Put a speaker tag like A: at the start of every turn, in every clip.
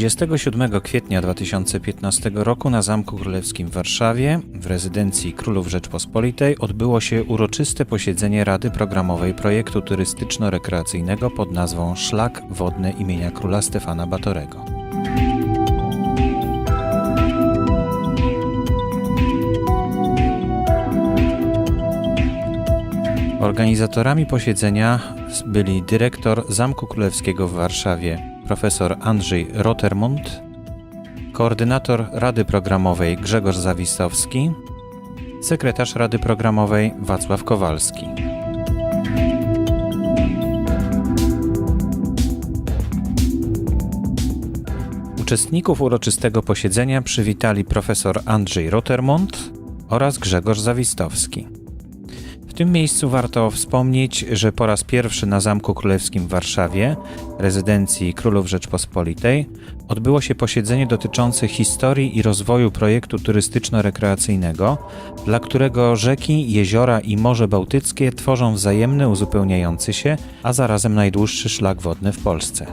A: 27 kwietnia 2015 roku na Zamku Królewskim w Warszawie, w rezydencji Królów Rzeczpospolitej, odbyło się uroczyste posiedzenie Rady Programowej projektu turystyczno-rekreacyjnego pod nazwą Szlak Wodny imienia Króla Stefana Batorego. Organizatorami posiedzenia byli dyrektor Zamku Królewskiego w Warszawie profesor Andrzej Rotermund, koordynator Rady Programowej Grzegorz Zawistowski, sekretarz Rady Programowej Wacław Kowalski. Uczestników uroczystego posiedzenia przywitali profesor Andrzej Rotermund oraz Grzegorz Zawistowski. Tym miejscu warto wspomnieć, że po raz pierwszy na Zamku Królewskim w Warszawie, rezydencji Królów Rzeczpospolitej, odbyło się posiedzenie dotyczące historii i rozwoju projektu turystyczno-rekreacyjnego, dla którego rzeki, jeziora i Morze Bałtyckie tworzą wzajemny uzupełniający się, a zarazem najdłuższy szlak wodny w Polsce.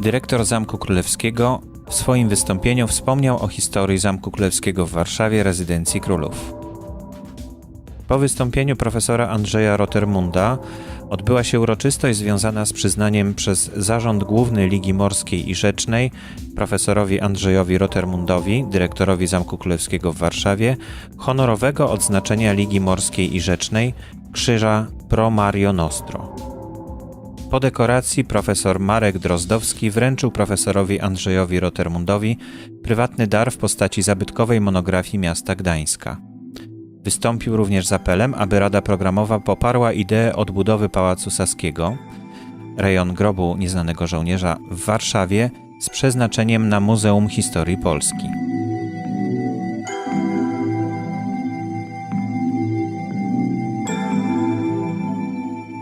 A: Dyrektor Zamku Królewskiego w swoim wystąpieniu wspomniał o historii Zamku Królewskiego w Warszawie, rezydencji królów. Po wystąpieniu profesora Andrzeja Rotermunda odbyła się uroczystość związana z przyznaniem przez Zarząd Główny Ligi Morskiej i Rzecznej profesorowi Andrzejowi Rotermundowi, dyrektorowi Zamku Królewskiego w Warszawie, honorowego odznaczenia Ligi Morskiej i Rzecznej Krzyża Pro Mario Nostro. Po dekoracji profesor Marek Drozdowski wręczył profesorowi Andrzejowi Rotermundowi prywatny dar w postaci zabytkowej monografii miasta Gdańska. Wystąpił również z apelem, aby Rada Programowa poparła ideę odbudowy Pałacu Saskiego, rejon grobu nieznanego żołnierza w Warszawie z przeznaczeniem na Muzeum Historii Polski.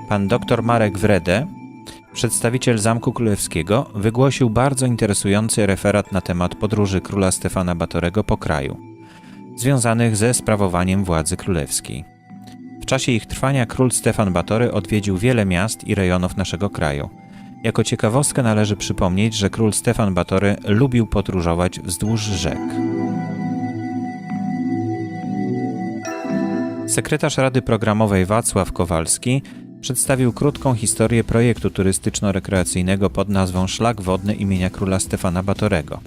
A: Pan dr Marek Wrede, przedstawiciel Zamku Królewskiego, wygłosił bardzo interesujący referat na temat podróży króla Stefana Batorego po kraju związanych ze sprawowaniem władzy królewskiej. W czasie ich trwania król Stefan Batory odwiedził wiele miast i rejonów naszego kraju. Jako ciekawostkę należy przypomnieć, że król Stefan Batory lubił podróżować wzdłuż rzek. Sekretarz Rady Programowej Wacław Kowalski przedstawił krótką historię projektu turystyczno-rekreacyjnego pod nazwą Szlak Wodny imienia króla Stefana Batorego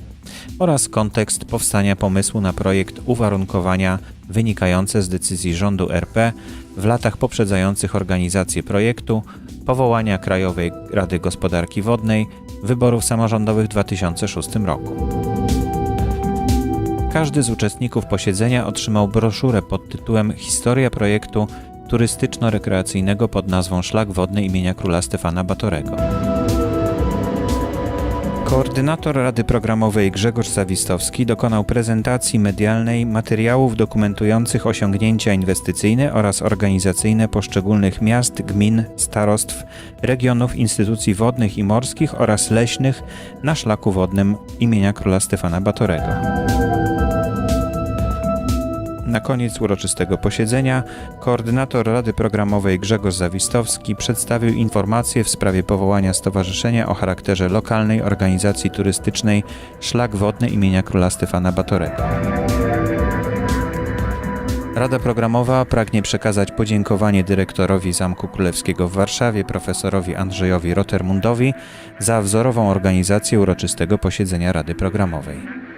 A: oraz kontekst powstania pomysłu na projekt uwarunkowania wynikające z decyzji rządu RP w latach poprzedzających organizację projektu, powołania Krajowej Rady Gospodarki Wodnej, wyborów samorządowych w 2006 roku. Każdy z uczestników posiedzenia otrzymał broszurę pod tytułem Historia projektu turystyczno-rekreacyjnego pod nazwą Szlak Wodny imienia króla Stefana Batorego. Koordynator Rady Programowej Grzegorz Zawistowski dokonał prezentacji medialnej materiałów dokumentujących osiągnięcia inwestycyjne oraz organizacyjne poszczególnych miast, gmin, starostw, regionów, instytucji wodnych i morskich oraz leśnych na szlaku wodnym imienia króla Stefana Batorego. Na koniec uroczystego posiedzenia koordynator Rady Programowej Grzegorz Zawistowski przedstawił informacje w sprawie powołania stowarzyszenia o charakterze lokalnej organizacji turystycznej Szlak Wodny imienia króla Stefana Batorego. Rada Programowa pragnie przekazać podziękowanie dyrektorowi Zamku Królewskiego w Warszawie, profesorowi Andrzejowi Rotermundowi, za wzorową organizację uroczystego posiedzenia Rady Programowej.